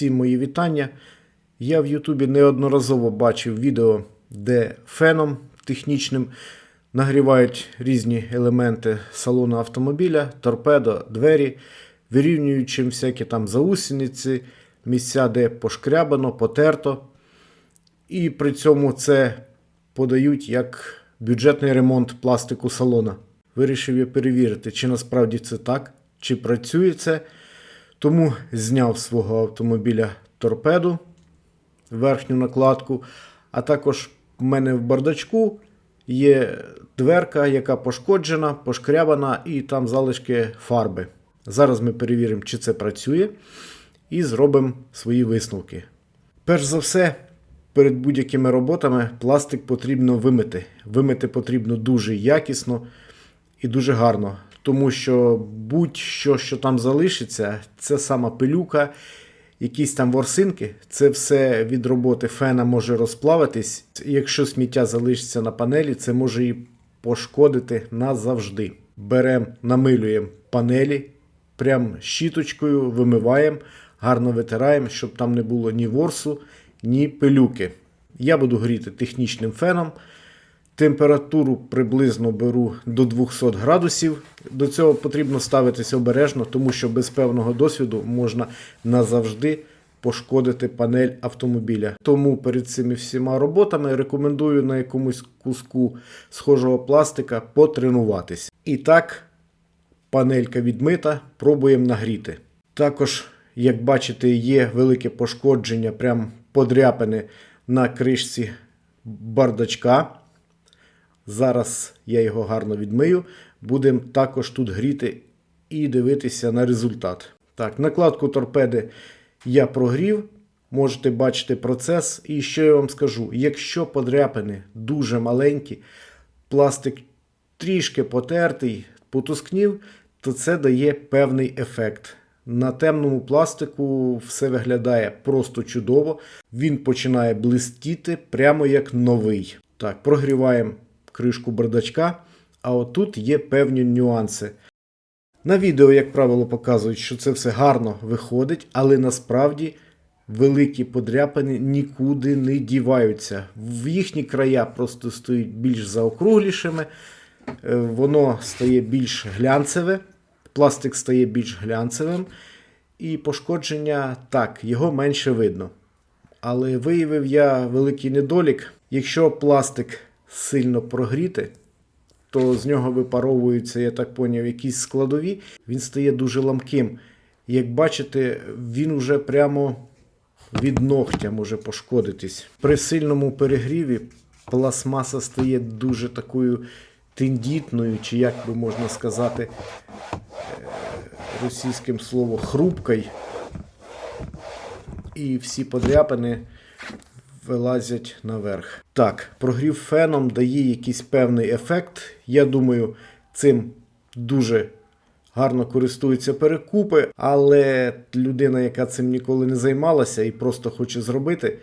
Всім мої вітання. Я в Ютубі неодноразово бачив відео, де феном технічним нагрівають різні елементи салону автомобіля, торпедо, двері, вирівнюючи всякі там заусениці, місця, де пошкрябано, потерто. І при цьому це подають як бюджетний ремонт пластику салона. Вирішив я перевірити, чи насправді це так, чи працює це. Тому зняв з свого автомобіля торпеду, верхню накладку, а також в мене в бардачку є дверка, яка пошкоджена, пошкрябана, і там залишки фарби. Зараз ми перевіримо, чи це працює, і зробимо свої висновки. Перш за все, перед будь-якими роботами пластик потрібно вимити. Вимити потрібно дуже якісно і дуже гарно. Тому що будь-що, що там залишиться, це сама пилюка, якісь там ворсинки, це все від роботи фена може розплавитись. Якщо сміття залишиться на панелі, це може її пошкодити назавжди. Беремо, намилюємо панелі, прям щіточкою вимиваємо, гарно витираємо, щоб там не було ні ворсу, ні пилюки. Я буду гріти технічним феном. Температуру приблизно беру до 200 градусів. До цього потрібно ставитися обережно, тому що без певного досвіду можна назавжди пошкодити панель автомобіля. Тому перед цими всіма роботами рекомендую на якомусь куску схожого пластика потренуватись. І так, панелька відмита, пробуємо нагріти. Також, як бачите, є велике пошкодження, прям подряпини на кришці бардачка. Зараз я його гарно відмию. Будемо також тут гріти і дивитися на результат. Так, накладку торпеди я прогрів. Можете бачити процес. І що я вам скажу: якщо подряпини дуже маленькі, пластик трішки потертий, потускнів, то це дає певний ефект. На темному пластику все виглядає просто чудово. Він починає блистіти прямо як новий. Так, прогріваємо кришку бардачка, а отут є певні нюанси. На відео, як правило, показують, що це все гарно виходить, але насправді великі подряпини нікуди не діваються. В їхні края просто стають більш заокруглішими, е, воно стає більш глянцеве, пластик стає більш глянцевим, і пошкодження так, його менше видно. Але виявив я великий недолік. Якщо пластик сильно прогріти, то з нього випаровуються, я так поняв, якісь складові. Він стає дуже ламким. Як бачите, він уже прямо від ногтя може пошкодитись. При сильному перегріві пластмаса стає дуже такою тендітною, чи як би можна сказати, е, російським словом хрупкою. І всі подряпини вилазять наверх. Так, прогрів феном дає якийсь певний ефект. Я думаю, цим дуже гарно користуються перекупи, але людина, яка цим ніколи не займалася і просто хоче зробити.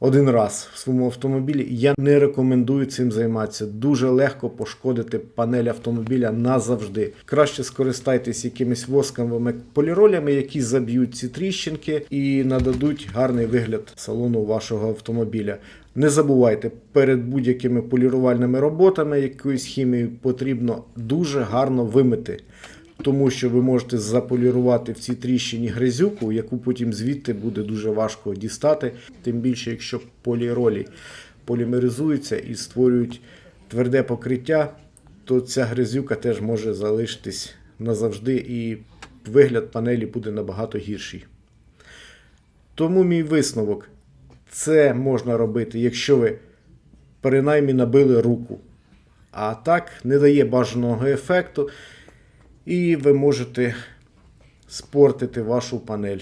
Один раз в своєму автомобілі я не рекомендую цим займатися. Дуже легко пошкодити панель автомобіля назавжди. Краще скористайтесь якимись восковими поліролями, які заб'ють ці тріщинки і нададуть гарний вигляд салону вашого автомобіля. Не забувайте, перед будь-якими полірувальними роботами, якоюсь хімією потрібно дуже гарно вимити. Тому що ви можете заполірувати в цій тріщині грязюку, яку потім звідти буде дуже важко дістати. Тим більше, якщо поліролі полімеризуються і створюють тверде покриття, то ця грязюка теж може залишитись назавжди, і вигляд панелі буде набагато гірший. Тому мій висновок: це можна робити, якщо ви принаймні набили руку. А так не дає бажаного ефекту і ви можете спортити вашу панель.